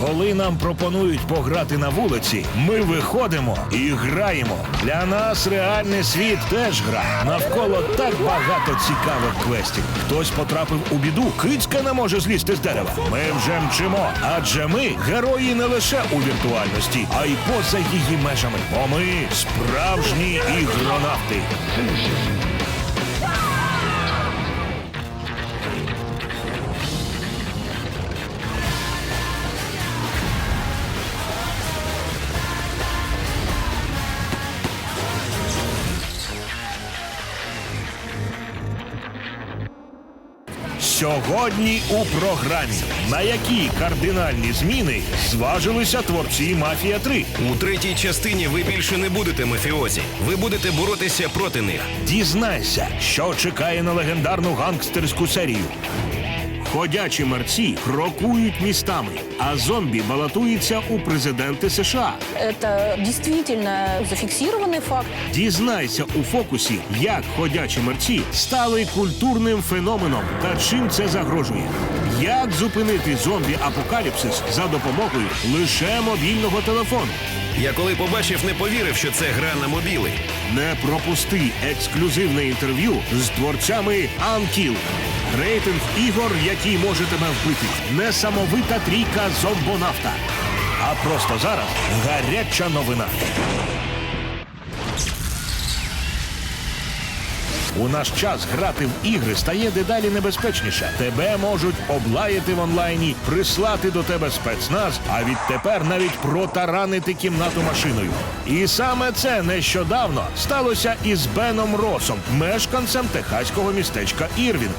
Коли нам пропонують пограти на вулиці, ми виходимо і граємо. Для нас реальний світ теж гра. Навколо так багато цікавих квестів. Хтось потрапив у біду, кицька не може злізти з дерева. Ми вже мчимо, адже ми герої не лише у віртуальності, а й поза її межами. Бо ми справжні ігронавти. Сьогодні у програмі на які кардинальні зміни зважилися творці Мафія 3 У третій частині ви більше не будете мафіозі. Ви будете боротися проти них. Дізнайся, що чекає на легендарну гангстерську серію. Ходячі мерці крокують містами, а зомбі балотуються у президенти США. Это действительно зафиксированный факт. Дізнайся у фокусі, як ходячі мерці стали культурним феноменом та чим це загрожує. Як зупинити зомбі-апокаліпсис за допомогою лише мобільного телефону? Я коли побачив, не повірив, що це гра на мобіли. Не пропусти ексклюзивне інтерв'ю з творцями Анкіл. Рейтинг ігор, який може тебе вбити. Несамовита трійка зомбонавта. А просто зараз гаряча новина. У наш час грати в ігри стає дедалі небезпечніше. Тебе можуть облаяти в онлайні, прислати до тебе спецназ, а відтепер навіть протаранити кімнату машиною. І саме це нещодавно сталося із Беном Росом, мешканцем техаського містечка Ірвін.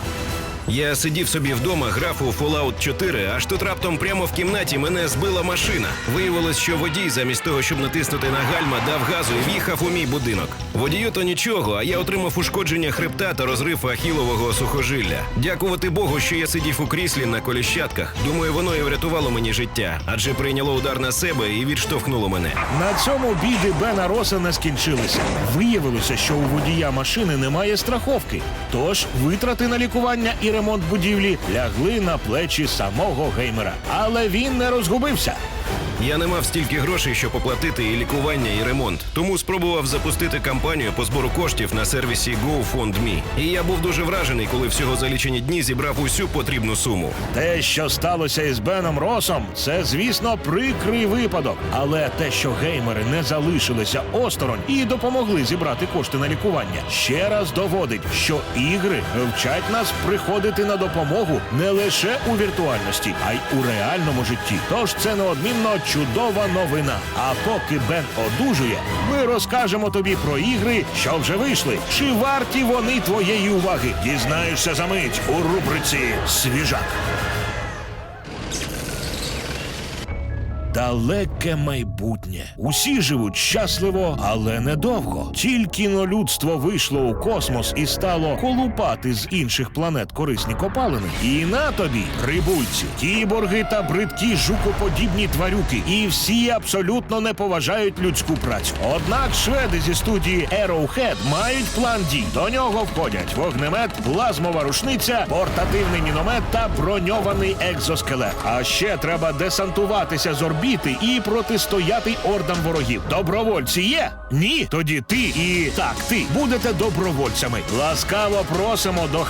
Я сидів собі вдома, грав у Fallout 4, аж тут раптом прямо в кімнаті мене збила машина. Виявилось, що водій, замість того, щоб натиснути на гальма, дав газу і в'їхав у мій будинок. Водію то нічого, а я отримав ушкодження хребта та розрив ахілового сухожилля. Дякувати Богу, що я сидів у кріслі на коліщатках. Думаю, воно і врятувало мені життя, адже прийняло удар на себе і відштовхнуло мене. На цьому біди Бена Роса не скінчилися. Виявилося, що у водія машини немає страховки. Тож витрати на лікування і ремонт будівлі лягли на плечі самого геймера. Але він не розгубився. Я не мав стільки грошей, щоб оплатити і лікування, і ремонт. Тому спробував запустити кампанію по збору коштів на сервісі GoFundMe. І я був дуже вражений, коли всього за лічені дні зібрав усю потрібну суму. Те, що сталося із Беном Росом, це, звісно, прикрий випадок. Але те, що геймери не залишилися осторонь і допомогли зібрати кошти на лікування, ще раз доводить, що ігри вчать нас приходити на допомогу не лише у віртуальності, а й у реальному житті. Тож це неодмінно чудова новина. А поки Бен одужує, ми розкажемо тобі про ігри, що вже вийшли. Чи варті вони твоєї уваги? Дізнаєшся за мить у рубриці Свіжак. Далеке майбутнє. Усі живуть щасливо, але недовго. Тільки но людство вийшло у космос і стало колупати з інших планет корисні копалини. І на тобі рибульці, кіборги та бридкі жукоподібні тварюки. І всі абсолютно не поважають людську працю. Однак шведи зі студії Arrowhead мають план дій. До нього входять вогнемет, плазмова рушниця, портативний міномет та броньований екзоскелет. А ще треба десантуватися з орбіти і протистояти ордам ворогів. Добровольці є? Ні. Тоді ти і так, ти будете добровольцями. Ласкаво просимо до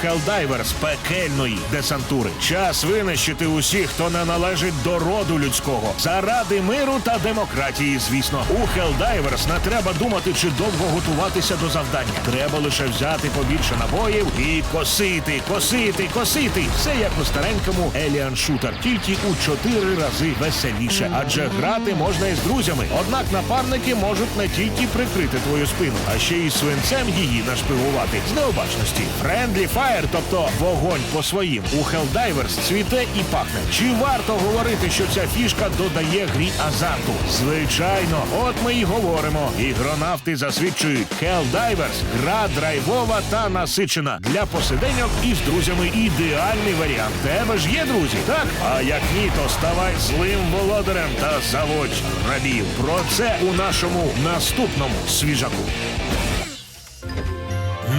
з пекельної десантури. Час винищити усіх, хто не належить до роду людського. Заради миру та демократії, звісно. У Helldivers не треба думати, чи довго готуватися до завдання. Треба лише взяти побільше набоїв і косити, косити, косити. Все як у старенькому Alien Shooter, тільки у чотири рази веселіше. Адже грати можна із друзями. Однак напарники можуть не тільки прикрити твою спину, а ще й свинцем її нашпигувати з необачності. Friendly Fire, тобто вогонь по своїм, у Helldivers цвіте і пахне. Чи варто говорити, що ця фішка додає грі азарту? Звичайно, от ми й говоримо. Ігронавти засвідчують Helldivers – гра драйвова та насичена. Для посиденьок із друзями ідеальний варіант. Тебе ж є друзі, так? А як ні, то ставай злим володарем та заводь рабів. Про це у нашому наступному свіжаку.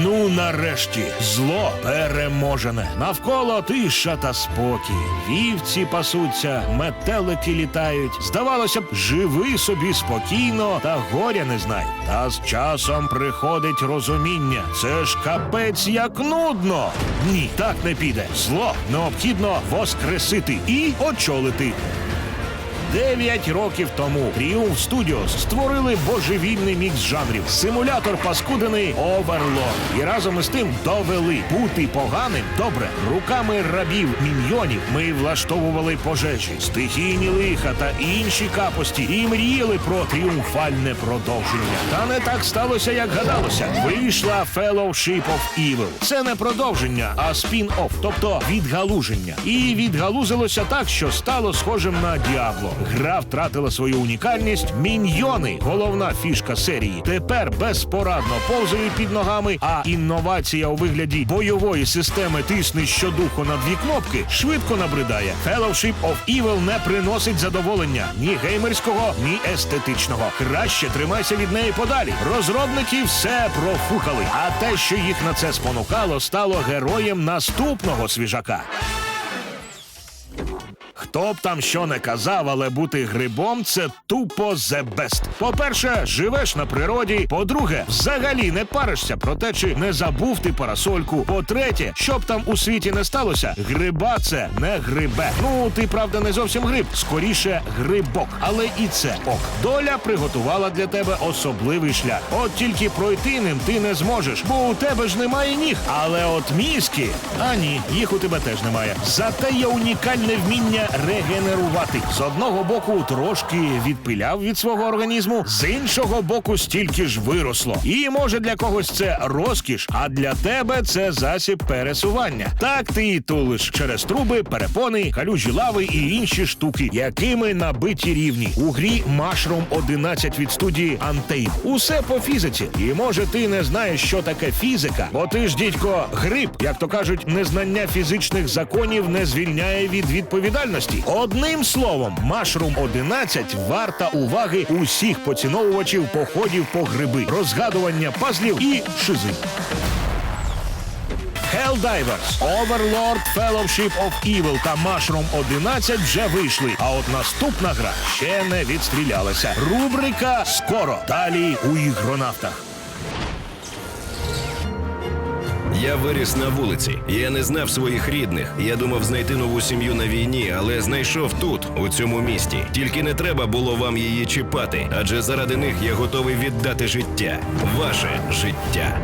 Ну, нарешті, зло переможене. Навколо тиша та спокій. Вівці пасуться, метелики літають. Здавалося б, живи собі спокійно та горя не знай. Та з часом приходить розуміння. Це ж капець як нудно. Ні, так не піде. Зло необхідно воскресити і очолити. Дев'ять років тому Triumph Studios створили божевільний мікс жанрів, симулятор паскудений Overlord. І разом із тим довели бути поганим добре. Руками рабів міньйонів ми влаштовували пожежі, стихійні лиха та інші капості і мріяли про тріумфальне продовження. Та не так сталося, як гадалося. Вийшла Fellowship of Evil. Це не продовження, а спін-офф, тобто відгалуження. І відгалузилося так, що стало схожим на Діабло. Гра втратила свою унікальність. Міньйони, головна фішка серії, тепер безпорадно повзають під ногами. А інновація у вигляді бойової системи тисни щодуху на дві кнопки швидко набридає. Fellowship of Evil не приносить задоволення ні геймерського, ні естетичного. Краще тримайся від неї подалі. Розробники все профукали. А те, що їх на це спонукало, стало героєм наступного свіжака. Хто б там що не казав, але бути грибом це тупо the best. По-перше, живеш на природі. По-друге, взагалі не паришся про те, чи не забув ти парасольку. По-третє, що б там у світі не сталося, гриба це не грибе. Ну, ти правда не зовсім гриб, скоріше грибок. Але і це ок. Доля приготувала для тебе особливий шлях. От тільки пройти ним ти не зможеш, бо у тебе ж немає ніг. Але от мізки, а ні, їх у тебе теж немає. Зате є унікальне вміння регенерувати. З одного боку трошки відпиляв від свого організму, з іншого боку стільки ж виросло. І може для когось це розкіш, а для тебе це засіб пересування. Так ти і тулиш через труби, перепони, калюжі лави і інші штуки, якими набиті рівні. У грі Mushroom 11 від студії Антейп. Усе по фізиці. І може ти не знаєш, що таке фізика, бо ти ж дідько гриб, як то кажуть, незнання фізичних законів не звільняє від відповідальності. Одним словом, Mushroom 11 варта уваги усіх поціновувачів походів по гриби, розгадування пазлів і шизи. Helldivers, Overlord, Fellowship of Evil та Mushroom 11 вже вийшли. А от наступна гра ще не відстрілялася. Рубрика скоро. Далі у ігронавтах. Я виріс на вулиці. Я не знав своїх рідних. Я думав знайти нову сім'ю на війні, але знайшов тут, у цьому місті. Тільки не треба було вам її чіпати, адже заради них я готовий віддати життя. Ваше життя.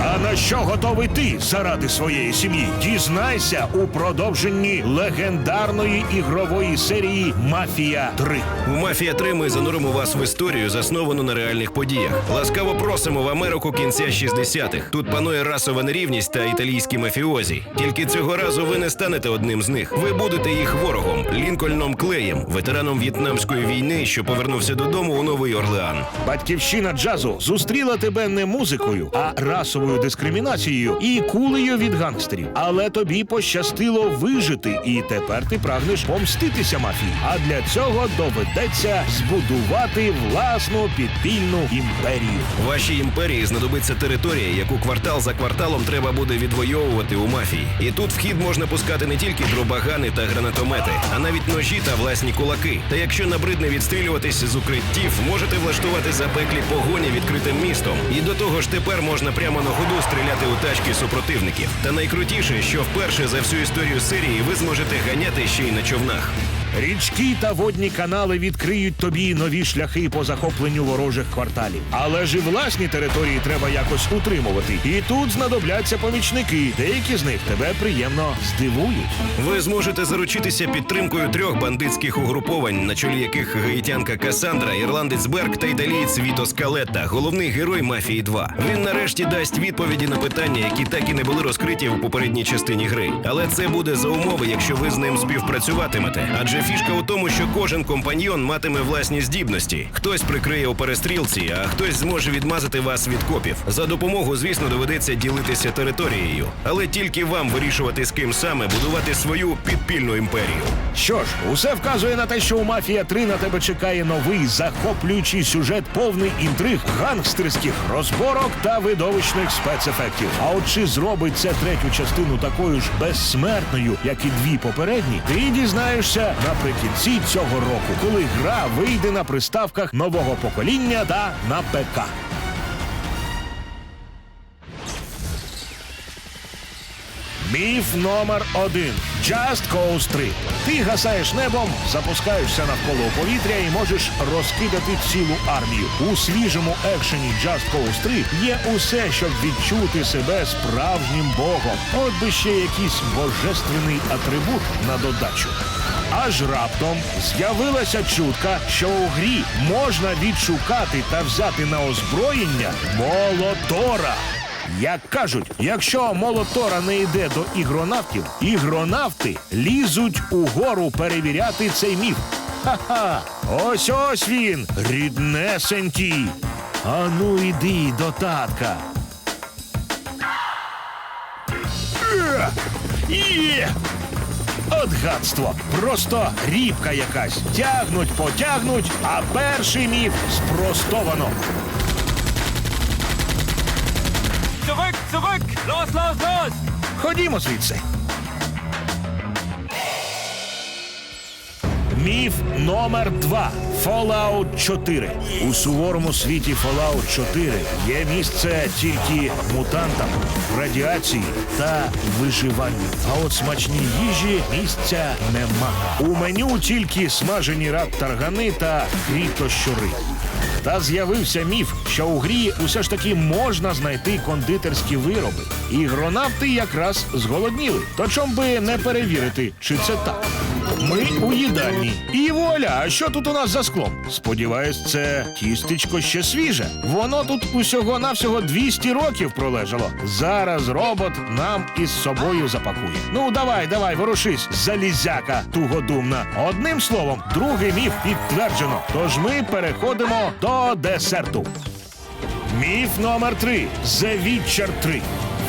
А на що готовий ти заради своєї сім'ї? Дізнайся у продовженні легендарної ігрової серії Мафія 3. У Мафія 3 ми зануримо вас в історію, засновану на реальних подіях. Ласкаво просимо в Америку кінця 60-х. Тут панує расова нерівність та італійські мафіозі. Тільки цього разу ви не станете одним з них. Ви будете їх ворогом, Лінкольном Клеєм, ветераном В'єтнамської війни, що повернувся додому у Новий Орлеан. Батьківщина джазу зустріла тебе не музикою, а расовою дискримінацією і кулею від гангстерів. Але тобі пощастило вижити, і тепер ти прагнеш помститися мафії. А для цього доведеться збудувати власну підпільну імперію. Вашій імперії знадобиться територія, яку квартал за кварталом треба буде відвоювати у мафії. І тут в хід можна пускати не тільки дробагани та гранатомети, а навіть ножі та власні кулаки. Та якщо набридне відстрілюватись з укриттів, можете влаштувати запеклі погоні відкритим містом. І до того ж тепер можна прямо на ходу стріляти у тачки супротивників. Та найкрутіше, що вперше за всю історію серії ви зможете ганяти ще й на човнах. Річки та водні канали відкриють тобі нові шляхи по захопленню ворожих кварталів. Але ж і власні території треба якось утримувати. І тут знадобляться помічники. Деякі з них тебе приємно здивують. Ви зможете заручитися підтримкою трьох бандитських угруповань, на чолі яких гаїтянка Касандра, ірландець Берг та італієць Віто Скалетта, головний герой мафії 2. Він нарешті дасть відповіді на питання, які так і не були розкриті в попередній частині гри. Але це буде за умови, якщо ви з ним співпрацюватимете. Адже Адже фішка у тому, що кожен компаньйон матиме власні здібності. Хтось прикриє у перестрілці, а хтось зможе відмазати вас від копів. За допомогу, звісно, доведеться ділитися територією, але тільки вам вирішувати з ким саме будувати свою підпільну імперію. Що ж, усе вказує на те, що у Мафія 3 на тебе чекає новий захоплюючий сюжет, повний інтриг, гангстерських розборок та видовищних спецефектів. А от чи зробить це третю частину такою ж безсмертною, як і дві попередні, ти дізнаєшся наприкінці цього року, коли гра вийде на приставках нового покоління та на ПК. Міф номер один Just Cause 3. Ти гасаєш небом, запускаєшся навколо повітря і можеш розкидати цілу армію. У свіжому екшені Just Cause 3 є усе, щоб відчути себе справжнім богом. От би ще якийсь божественний атрибут на додачу. Аж раптом з'явилася чутка, що у грі можна відшукати та взяти на озброєння молотора. Як кажуть, якщо молотора не йде до ігронавтів, ігронавти лізуть угору перевіряти цей міф. Ха-ха! Ось ось він, ріднесенький. А ну іди до татка. Е! Є! От гадство! Просто рібка якась. Тягнуть, потягнуть, а перший міф спростовано. Los, los! Ходімо звідси. Міф номер два. Fallout 4. У суворому світі Fallout 4 є місце тільки мутантам, радіації та виживанню. А от смачній їжі місця нема. У меню тільки смажені раб таргани та крітощури. Та з'явився міф, що у грі усе ж таки можна знайти кондитерські вироби. Ігронавти якраз зголодніли. То чом би не перевірити, чи це так? Ми у їдальні. І воля, а що тут у нас за склом? Сподіваюсь, це тістечко ще свіже. Воно тут усього навсього 200 років пролежало. Зараз робот нам із собою запакує. Ну давай, давай, ворушись, залізяка тугодумна. Одним словом, другий міф підтверджено. Тож ми переходимо до десерту. Міф номер 3 The Witcher 3.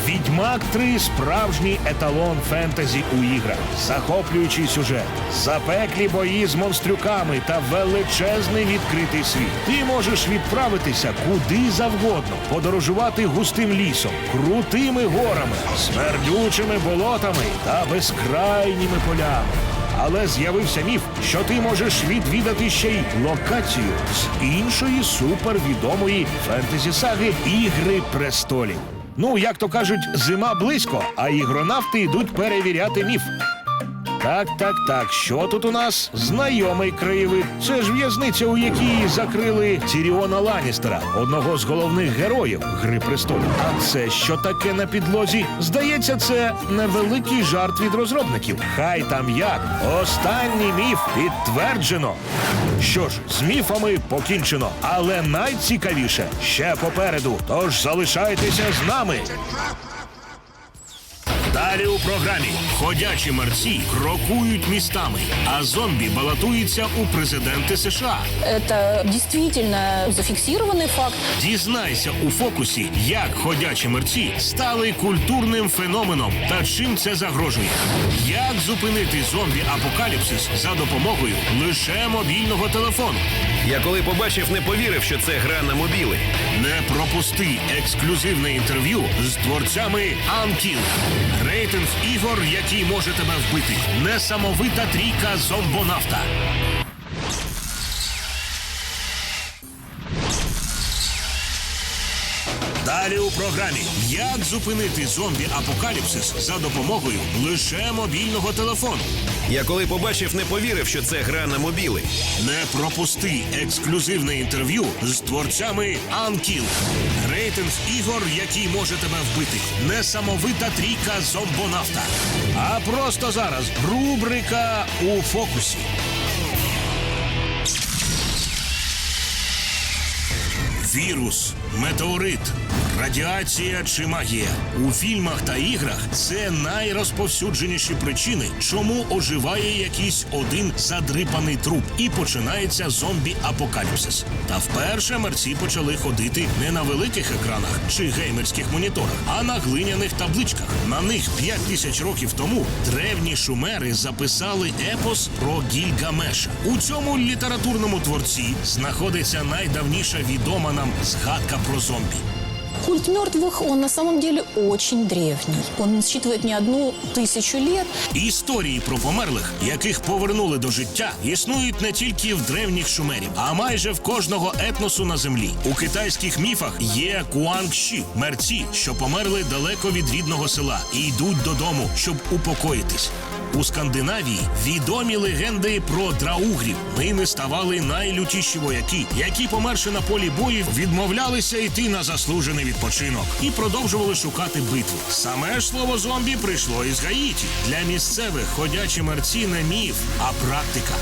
Відьмак 3 справжній еталон фентезі у іграх, захоплюючий сюжет, запеклі бої з монстрюками та величезний відкритий світ. Ти можеш відправитися куди завгодно, подорожувати густим лісом, крутими горами, смердючими болотами та безкрайніми полями. Але з'явився міф, що ти можеш відвідати ще й локацію з іншої супервідомої фентезі саги Ігри престолів. Ну, як то кажуть, зима близько, а ігронавти йдуть перевіряти міф. Так, так, так. Що тут у нас? Знайомий краєвид. Це ж в'язниця, у якій закрили Тіріона Ланістера, одного з головних героїв Гри престолів. А це що таке на підлозі? Здається, це невеликий жарт від розробників. Хай там як. Останній міф підтверджено. Що ж, з міфами покінчено, але найцікавіше ще попереду. Тож залишайтеся з нами. Далі у програмі ходячі мерці крокують містами, а зомбі балотуються у президенти США. Это действительно зафиксированный факт. Дізнайся у фокусі, як ходячі мерці стали культурним феноменом та чим це загрожує. Як зупинити зомбі-апокаліпсис за допомогою лише мобільного телефону. Я коли побачив, не повірив, що це гра на мобіли. Не пропусти ексклюзивне інтерв'ю з творцями Unkill. Рейтинг ігор, який може тебе вбити. Несамовита трійка зомбонавта. Далі у програмі Як зупинити зомбі-апокаліпсис за допомогою лише мобільного телефону. Я коли побачив, не повірив, що це гра на мобіли. Не пропусти ексклюзивне інтерв'ю з творцями Unkill. Рейтинг ігор, який може тебе вбити. Несамовита трійка зомбонавта. А просто зараз рубрика у фокусі. Вірус, метеорит, радіація чи магія у фільмах та іграх це найрозповсюдженіші причини, чому оживає якийсь один задрипаний труп і починається зомбі-апокаліпсис. Та вперше мерці почали ходити не на великих екранах чи геймерських моніторах, а на глиняних табличках. На них 5 тисяч років тому древні шумери записали епос про Гільгамеша. У цьому літературному творці знаходиться найдавніша відома нам згадка про зомбі. Культ мертвых, он на самом деле очень древний. Он насчитывает не одну тысячу лет. Історії про померлих, яких повернули до життя, існують не тільки в древніх шумерів, а майже в кожного етносу на землі. У китайських міфах є куангші мерці, що померли далеко від рідного села і йдуть додому, щоб упокоїтись. У Скандинавії відомі легенди про драугрів. Ними ставали найлютіші вояки, які, померши на полі бою, відмовлялися йти на заслужений відпочинок і продовжували шукати битву. Саме ж слово зомбі прийшло із Гаїті. Для місцевих ходячі мерці не міф, а практика.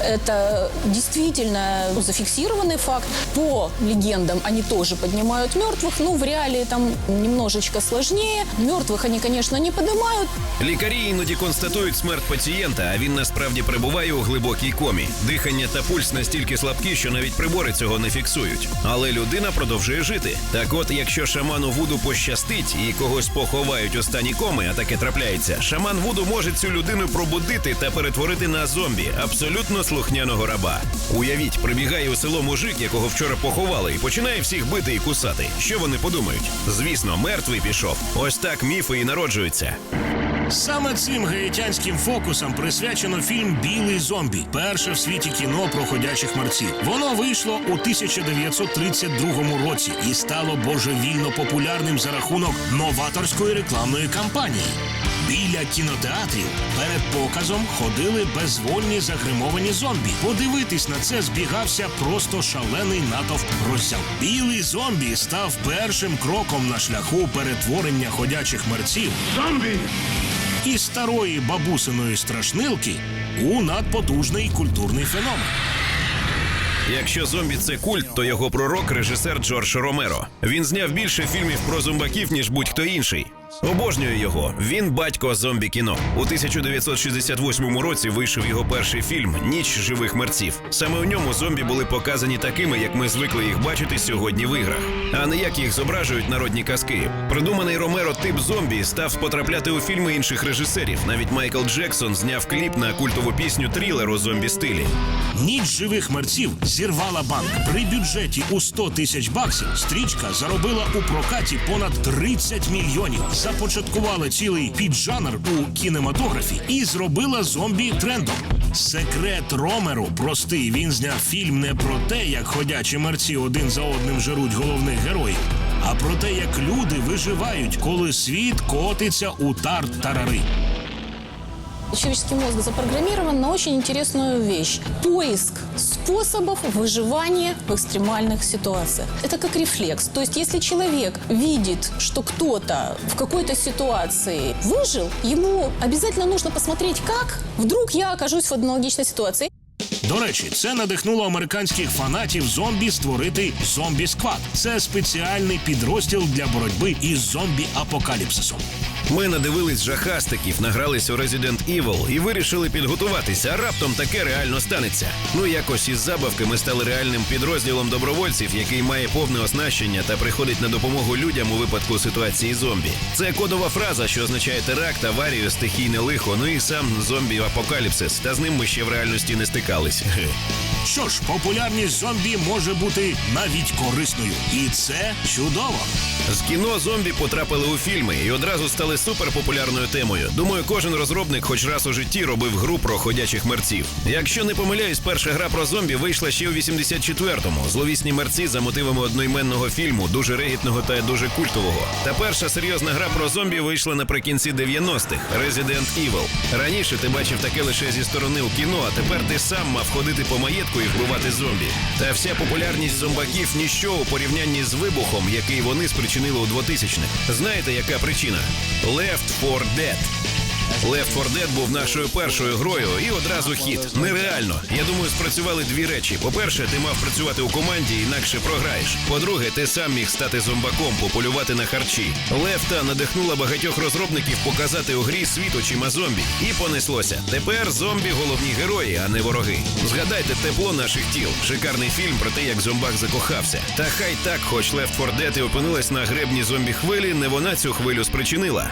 Это действительно зафиксированный факт. По легендам они тоже поднимают мертвых, но в реалии там немножечко сложнее. Мертвых они, конечно, не поднимают, Лікарі іноді констатують смерть пацієнта, а він насправді перебуває у глибокій комі. Дихання та пульс настільки слабкі, що навіть прибори цього не фіксують. Але людина продовжує жити. Так от, якщо шаману Вуду пощастить і когось поховають у стані коми, а таке трапляється, шаман Вуду може цю людину пробудити та перетворити на зомбі, абсолютно слухняного раба. Уявіть, прибігає у село мужик, якого вчора поховали, і починає всіх бити і кусати. Що вони подумають? Звісно, мертвий пішов. Ось так міфи і народжуються. Саме цим гаїтянським фокусам присвячено фільм Білий зомбі, перше в світі кіно про ходячих мерців. Воно вийшло у 1932 році і стало божевільно популярним за рахунок новаторської рекламної кампанії. Біля кінотеатрів перед показом ходили безвольні загримовані зомбі. Подивитись на це збігався просто шалений натовп роззяв. Білий зомбі став першим кроком на шляху перетворення ходячих мерців із старої бабусиної страшнилки у надпотужний культурний феномен. Якщо зомбі це культ, то його пророк режисер Джордж Ромеро. Він зняв більше фільмів про зомбаків, ніж будь-хто інший. Обожнюю його. Він батько зомбі кіно. У 1968 році вийшов його перший фільм Ніч живих мерців. Саме у ньому зомбі були показані такими, як ми звикли їх бачити сьогодні в іграх, а не як їх зображують народні казки. Придуманий Ромеро тип зомбі став потрапляти у фільми інших режисерів. Навіть Майкл Джексон зняв кліп на культову пісню трилер у зомбі стилі. Ніч живих мерців зірвала банк. При бюджеті у 100 тисяч баксів стрічка заробила у прокаті понад 30 мільйонів. Започаткувала цілий піджанр у кінематографі і зробила зомбі трендом. Секрет Ромеру простий. Він зняв фільм не про те, як ходячі мерці один за одним жеруть головних героїв, а про те, як люди виживають, коли світ котиться у тарт-тарари. Человеческий мозг запрограммирован на очень интересную вещь. Поиск способов выживания в экстремальных ситуациях. Это как рефлекс. То есть, если человек видит, что кто-то в какой-то ситуации выжил, ему обязательно нужно посмотреть, как вдруг я окажусь в аналогичной ситуации. До речі, це надихнуло американських фанатів зомбі створити зомбі сквад. Це спеціальний підрозділ для боротьби із зомбі апокаліпсисом. Ми надивились жахастиків, награлись у Resident Evil і вирішили підготуватися. А раптом таке реально станеться. Ну якось із забавки ми стали реальним підрозділом добровольців, який має повне оснащення та приходить на допомогу людям у випадку ситуації зомбі. Це кодова фраза, що означає теракт, аварію, стихійне лихо. Ну і сам зомбі апокаліпсис. Та з ним ми ще в реальності не стикались. Що ж, популярність зомбі може бути навіть корисною, і це чудово. З кіно зомбі потрапили у фільми і одразу стали суперпопулярною темою. Думаю, кожен розробник хоч раз у житті робив гру про ходячих мерців. Якщо не помиляюсь, перша гра про зомбі вийшла ще у 84-му. Зловісні мерці за мотивами одноіменного фільму, дуже регітного та дуже культового. Та перша серйозна гра про зомбі вийшла наприкінці 90-х – Resident Evil. Раніше ти бачив таке лише зі сторони у кіно, а тепер ти сам мав ходити по маєтку і вбивати зомбі. Та вся популярність зомбаків ніщо у порівнянні з вибухом, який вони спричинили у 2000-х. Знаєте, яка причина? Left 4 Dead. Left 4 Dead був нашою першою грою і одразу хіт. Нереально. Я думаю, спрацювали дві речі. По-перше, ти мав працювати у команді, інакше програєш. По-друге, ти сам міг стати зомбаком, пополювати на харчі. Лефта надихнула багатьох розробників показати у грі світ очима зомбі. І понеслося. Тепер зомбі головні герої, а не вороги. Згадайте тепло наших тіл. Шикарний фільм про те, як зомбак закохався. Та хай так, хоч Left 4 Dead і опинилась на гребні зомбі хвилі, не вона цю хвилю спричинила.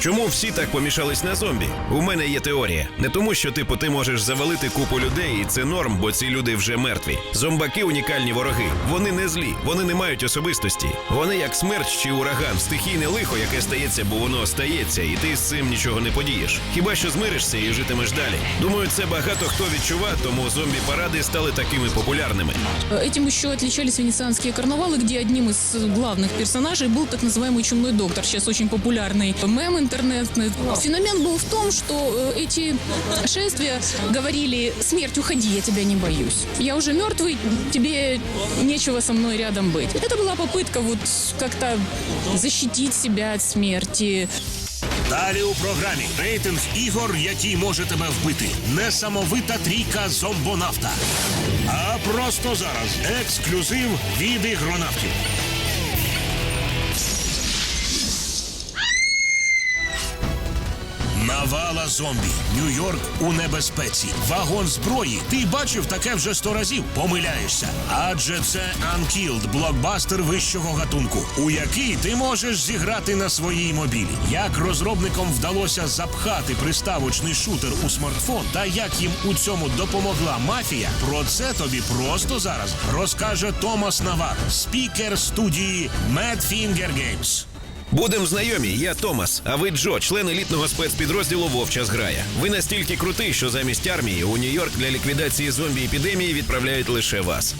Чому всі так помішались на зомбі? У мене є теорія. Не тому, що типу ти можеш завалити купу людей, і це норм, бо ці люди вже мертві. Зомбаки унікальні вороги. Вони не злі, вони не мають особистості. Вони як смерть чи ураган, стихійне лихо, яке стається, бо воно стається, і ти з цим нічого не подієш. Хіба що змиришся і житимеш далі. Думаю, це багато хто відчував, тому зомбі-паради стали такими популярними. Этим еще отличались венецианские карнавалы, где одним из главных персонажей был так называемый чумной доктор, сейчас очень популярный мем интернетный. Феномен был в том, что э, эти шествия говорили «Смерть, уходи, я тебя не боюсь. Я уже мертвый, тебе нечего со мной рядом быть». Это была попытка вот как-то защитить себя от смерти. Далі у програмі рейтинг ігор, які може тебе вбити. Несамовита трійка зомбонавта. А просто зараз ексклюзив від ігронавтів. Навала зомбі. Нью-Йорк у небезпеці. Вагон зброї. Ти бачив таке вже сто разів. Помиляєшся. Адже це Unkilled, блокбастер вищого гатунку, у який ти можеш зіграти на своїй мобілі. Як розробникам вдалося запхати приставочний шутер у смартфон, та як їм у цьому допомогла мафія, про це тобі просто зараз розкаже Томас Навар, спікер студії Mad Finger Games. Будем знайомі, я Томас, а ви Джо, член елітного спецпідрозділу Вовча зграя. Ви настільки крутий, що замість армії у Нью-Йорк для ліквідації зомбі-епідемії відправляють лише вас.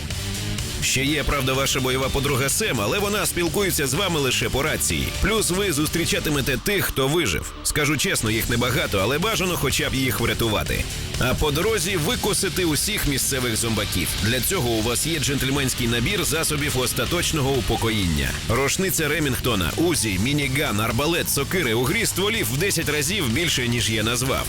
Ще є, правда, ваша бойова подруга Сем, але вона спілкується з вами лише по рації. Плюс ви зустрічатимете тих, хто вижив. Скажу чесно, їх небагато, але бажано хоча б їх врятувати. А по дорозі викосити усіх місцевих зомбаків. Для цього у вас є джентльменський набір засобів остаточного упокоїння. Рушниця Ремінгтона, Узі, мініган, арбалет, сокири у грі стволів в 10 разів більше, ніж я назвав.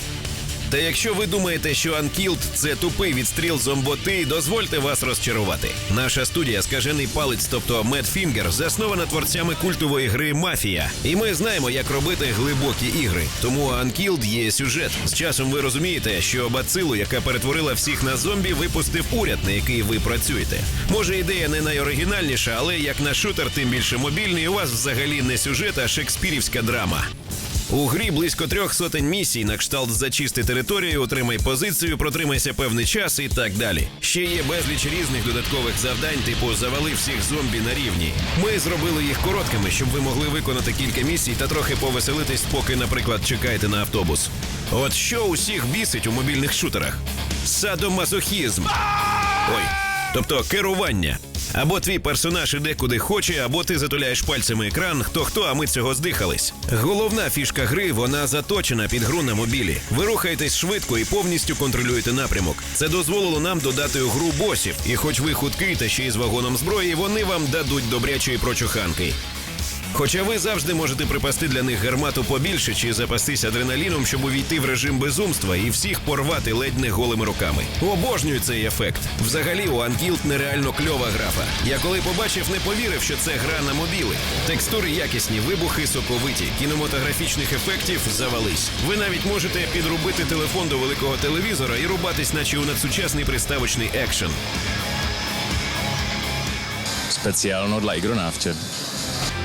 Та якщо ви думаєте, що Unkilled – це тупий відстріл зомботи, дозвольте вас розчарувати. Наша студія Скажений палець, тобто Finger, заснована творцями культової гри Мафія. І ми знаємо, як робити глибокі ігри. Тому Unkilled є сюжет. З часом ви розумієте, що бацилу, яка перетворила всіх на зомбі, випустив уряд, на який ви працюєте. Може, ідея не найоригінальніша, але як на шутер, тим більше мобільний, у вас взагалі не сюжет, а шекспірівська драма. У грі близько трьох сотень місій на кшталт зачисти територію, отримай позицію, протримайся певний час і так далі. Ще є безліч різних додаткових завдань, типу завали всіх зомбі на рівні. Ми зробили їх короткими, щоб ви могли виконати кілька місій та трохи повеселитись, поки, наприклад, чекаєте на автобус. От що усіх бісить у мобільних шутерах? Садомазохізм. Ой, тобто керування. Або твій персонаж іде куди хоче, або ти затуляєш пальцями екран, хто хто, а ми цього здихались. Головна фішка гри вона заточена під гру на мобілі. Ви рухаєтесь швидко і повністю контролюєте напрямок. Це дозволило нам додати у гру босів. І хоч ви хуткий та ще й з вагоном зброї, вони вам дадуть добрячої прочуханки. Хоча ви завжди можете припасти для них гармату побільше чи запастись адреналіном, щоб увійти в режим безумства і всіх порвати ледь не голими руками. Обожнюю цей ефект. Взагалі, у Unkilled нереально кльова графа. Я коли побачив, не повірив, що це гра на мобіли. Текстури якісні, вибухи соковиті, кінематографічних ефектів завались. Ви навіть можете підрубити телефон до великого телевізора і рубатись, наче у надсучасний приставочний екшен. Спеціально для ігронавтів.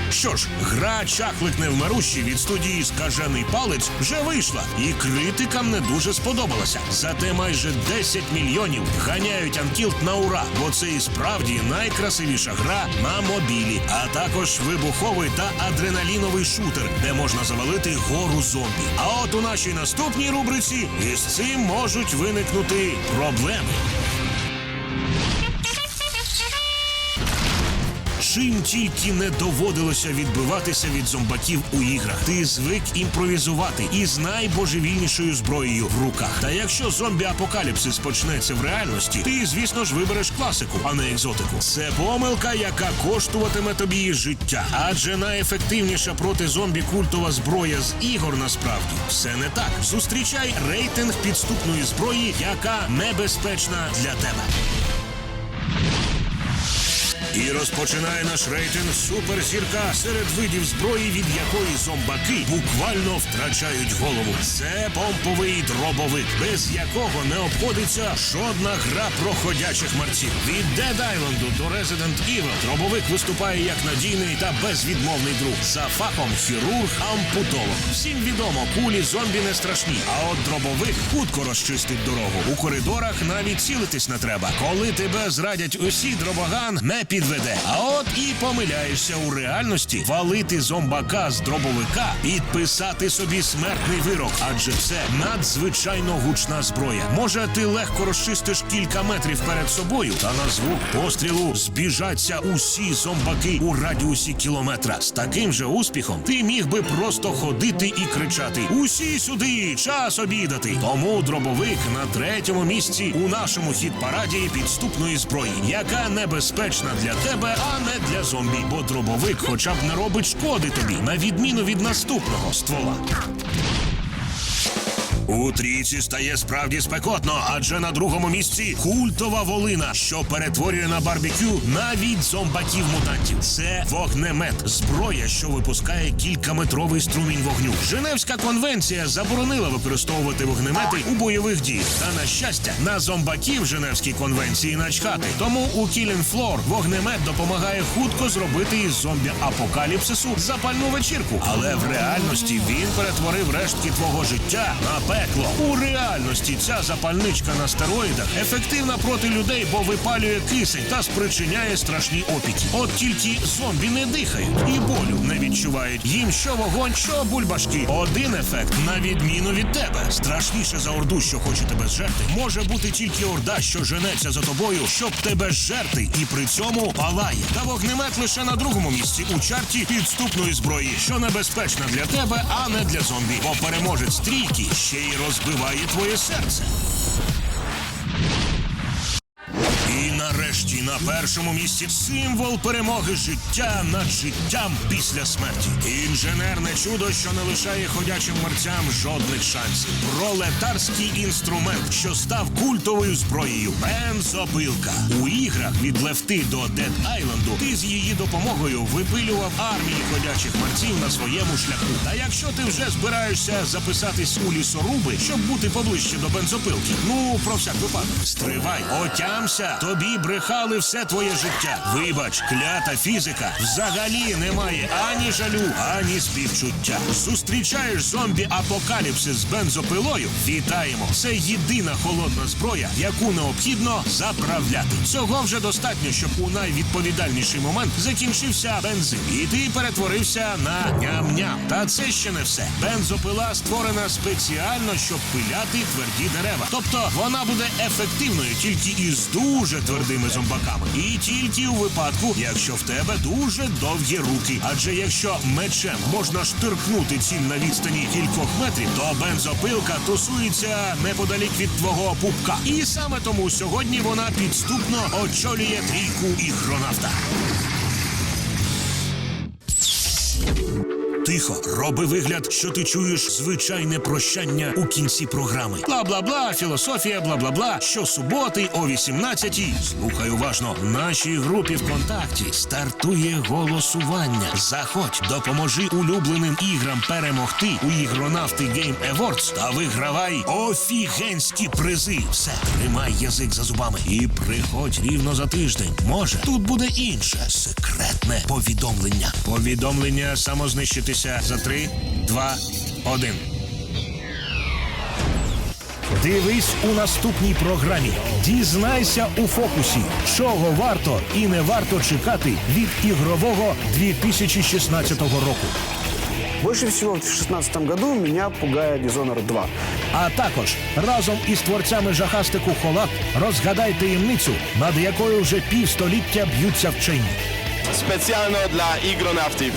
Що ж, гра Чаклик невмирущий від студії Скажений палець вже вийшла, і критикам не дуже сподобалася. Зате майже 10 мільйонів ганяють Анкілд на ура, бо це і справді найкрасивіша гра на мобілі, а також вибуховий та адреналіновий шутер, де можна завалити гору зомбі. А от у нашій наступній рубриці із цим можуть виникнути проблеми. Чим тільки не доводилося відбиватися від зомбаків у іграх. Ти звик імпровізувати із найбожевільнішою зброєю в руках. Та якщо зомбі-апокаліпсис почнеться в реальності, ти, звісно ж, вибереш класику, а не екзотику. Це помилка, яка коштуватиме тобі життя. Адже найефективніша проти зомбі культова зброя з ігор насправді все не так. Зустрічай рейтинг підступної зброї, яка небезпечна для тебе. І розпочинає наш рейтинг суперзірка серед видів зброї, від якої зомбаки буквально втрачають голову. Це помповий дробовик, без якого не обходиться жодна гра про ходячих марців. Від Dead Island до Resident Evil дробовик виступає як надійний та безвідмовний друг. За фахом хірург ампутолог. Всім відомо, кулі зомбі не страшні. А от дробовик хутко розчистить дорогу. У коридорах навіть цілитись не треба. Коли тебе зрадять усі, дробоган не підведе. А от і помиляєшся у реальності валити зомбака з дробовика, підписати собі смертний вирок, адже це надзвичайно гучна зброя. Може, ти легко розчистиш кілька метрів перед собою, та на звук пострілу збіжаться усі зомбаки у радіусі кілометра. З таким же успіхом ти міг би просто ходити і кричати: Усі сюди, час обідати. Тому дробовик на третьому місці у нашому хіт-параді підступної зброї, яка небезпечна для тебе, а не для зомбі. Бо дробовик хоча б не робить шкоди тобі, на відміну від наступного ствола. У трійці стає справді спекотно, адже на другому місці культова волина, що перетворює на барбекю навіть зомбаків-мутантів. Це вогнемет, зброя, що випускає кількаметровий струмінь вогню. Женевська конвенція заборонила використовувати вогнемети у бойових діях. Та на щастя, на зомбаків Женевській конвенції начхати. Тому у Killing Floor вогнемет допомагає хутко зробити із зомбі-апокаліпсису запальну вечірку. Але в реальності він перетворив рештки твого життя на пекло. У реальності ця запальничка на стероїдах ефективна проти людей, бо випалює кисень та спричиняє страшні опіки. От тільки зомбі не дихають і болю не відчувають. Їм що вогонь, що бульбашки. Один ефект на відміну від тебе. Страшніше за орду, що хоче тебе зжерти, може бути тільки орда, що женеться за тобою, щоб тебе зжерти, і при цьому палає. Та вогнемет лише на другому місці у чарті підступної зброї, що небезпечна для тебе, а не для зомбі. Бо переможець трійки ще й розбиває твоє серце. На першому місці символ перемоги життя над життям після смерті. Інженерне чудо, що не лишає ходячим мерцям жодних шансів. Пролетарський інструмент, що став культовою зброєю. Бензопилка. У іграх від лефти до Дед Айленду ти з її допомогою випилював армії ходячих мерців на своєму шляху. Та якщо ти вже збираєшся записатись у лісоруби, щоб бути поближче до бензопилки, ну про всяк випадок, стривай, отямся, тобі брехали все твоє життя. Вибач, клята фізика взагалі немає ані жалю, ані співчуття. Зустрічаєш зомбі апокаліпсис з бензопилою? Вітаємо! Це єдина холодна зброя, яку необхідно заправляти. Цього вже достатньо, щоб у найвідповідальніший момент закінчився бензин, і ти перетворився на ням-ням. Та це ще не все. Бензопила створена спеціально, щоб пиляти тверді дерева. Тобто вона буде ефективною тільки із дуже твердими зомбаками. І тільки у випадку, якщо в тебе дуже довгі руки. Адже якщо мечем можна штиркнути ціль на відстані кількох метрів, то бензопилка тусується неподалік від твого пупка. І саме тому сьогодні вона підступно очолює трійку ігронавта. Тихо, роби вигляд, що ти чуєш звичайне прощання у кінці програми. Бла бла бла, філософія, бла бла бла. Щосуботи о 18-й. Слухай уважно. Нашій групі ВКонтакті стартує голосування. Заходь, допоможи улюбленим іграм перемогти у ігронавти Game Awards та вигравай офігенські призи. Все, тримай язик за зубами і приходь рівно за тиждень. Може, тут буде інше секретне повідомлення. Повідомлення самознищитися за три, два, один. Дивись у наступній програмі. Дізнайся у фокусі, чого варто і не варто чекати від ігрового 2016 року. Больше всего в 2016 году меня пугает Dishonored 2. А також разом із творцями жахастику Холак розгадай таємницю, над якою вже півстоліття б'ються вчені. specjalno dla igronawtów.